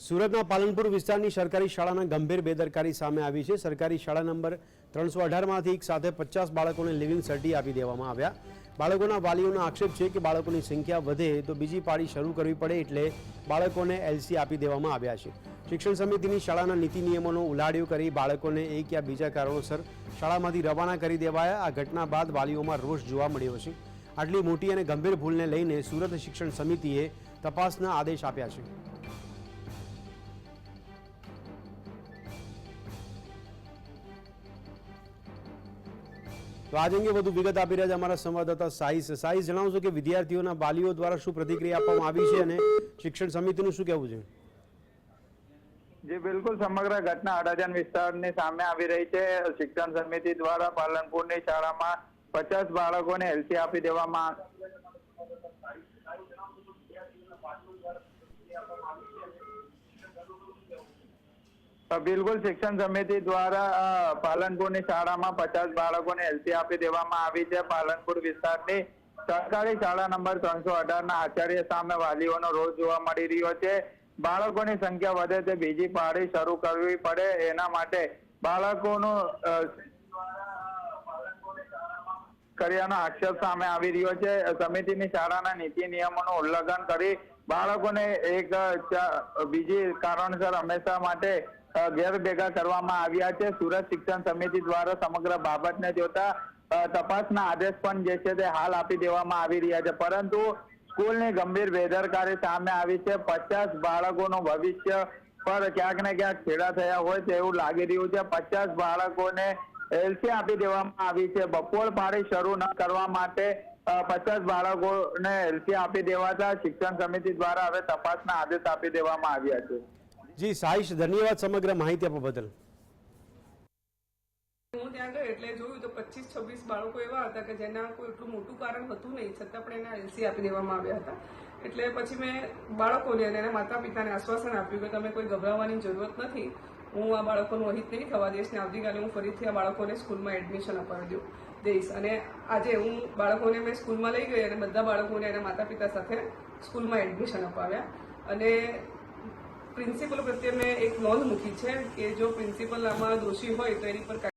સુરતના પાલનપુર વિસ્તારની સરકારી શાળાના ગંભીર બેદરકારી સામે આવી છે. સરકારી શાળા નંબર ત્રણસો અઢારમાંથી એક સાથે પચાસ બાળકોને લિવિંગ સર્ટી આપી દેવામાં આવ્યા. બાળકોના વાલીઓનો આક્ષેપ છે કે બાળકોની સંખ્યા વધે તો બીજી પાળી શરૂ કરવી પડે એટલે બાળકોને એલસી આપી દેવામાં આવ્યા છે. શિક્ષણ સમિતિની શાળાના નીતિ નિયમોનો ઉલાડ્યો કરી બાળકોને એક યા બીજા કારણોસર શાળામાંથી રવાના કરી દેવાયા. આ ઘટના બાદ વાલીઓમાં રોષ જોવા મળ્યો છે. આટલી મોટી અને ગંભીર ભૂલને લઈને સુરત શિક્ષણ સમિતિએ તપાસના આદેશ આપ્યા છે. તો આજ અંગે વધુ વિગત આપી રહ્યા છે અમારા સંવાદદાતા સાઈસ. સાઈસ, જણાવશો કે વિદ્યાર્થીઓના વાલીઓ દ્વારા શું પ્રતિક્રિયા આપવામાં આવી છે અને શિક્ષણ સમિતિનું શું કહેવું છે? જે બિલકુલ સમગ્ર ઘટના અડાજણ વિસ્તારની સામે આવી રહી છે. શિક્ષણ સમિતિ દ્વારા પાલનપુરની શાળામાં પચાસ બાળકોને એલસી આપી દેવામાં બિલકુલ શિક્ષણ સમિતિ દ્વારા પાલનપુરની શાળામાં પચાસ બાળકોને એલસી આપી દેવામાં આવી છે. પાલનપુર વિસ્તારની સરકારી શાળા નંબર ત્રણસો અઢારના આચાર્ય સામે વાલીઓનો રોજ જોવા મળી રહ્યો છે. બાળકોની સંખ્યા વધે તે બીજી પાળી શરૂ કરવી પડે. એના માટે બાળકોનું કર્યાનો આક્ષેપ સામે આવી રહ્યો છે. સમિતિની શાળાના નીતિ નિયમોનું ઉલ્લંઘન કરી બાળકોને એક બીજી કારણસર હંમેશા માટે ઘેર ભેગા કરવામાં આવ્યા છે. સુરત શિક્ષણ સમિતિ દ્વારા સમગ્ર બાબતને જોતા તપાસના આદેશ પણ જે છે તે હાલ આપી દેવામાં આવી રહ્યા છે. પરંતુ સ્કૂલની ગંભીર બેદરકારી સામે આવી છે. પચાસ બાળકોનું ભવિષ્ય પર ક્યાંક ને ક્યાંક છેડા થયા હોય તેવું લાગી રહ્યું છે. પચાસ બાળકોને એલસી આપી દેવામાં આવી છે. બપોર પાળી શરૂ ન કરવા માટે પચાસ બાળકોને એલસી આપી દેવાતા શિક્ષણ સમિતિ દ્વારા હવે તપાસના આદેશ આપી દેવામાં આવ્યા છે. જી સાઈશ ધન્યવાદ સમગ્ર માહિતી આપવા બદલ. હું ત્યાં ગઈ એટલે જોયું તો પચીસ, છવ્વીસ બાળકો એવા હતા કે જેના કોઈ એટલું મોટું કારણ હતું નહીં, છતાં પણ એના એલસી આપી દેવામાં આવ્યા હતા. એટલે પછી મેં બાળકોને અને એના માતા પિતાને આશ્વાસન આપ્યું કે તમે કોઈ ગભરાવાની જરૂરત નથી. હું આ બાળકોનું અહિત નહીં થવા દઈશ ને આવતીકાલે હું ફરીથી આ બાળકોને સ્કૂલમાં એડમિશન અપાવી દઉં, દઈશ. અને આજે હું બાળકોને મેં સ્કૂલમાં લઈ ગઈ અને બધા બાળકોને એના માતા પિતા સાથે સ્કૂલમાં એડમિશન અપાવ્યા. અને પ્રિન્સિપલ પ્રત્યે મેં એક નોંધ મૂકી છે કે જો પ્રિન્સિપલ આમાં દોષી હોય તો એની પર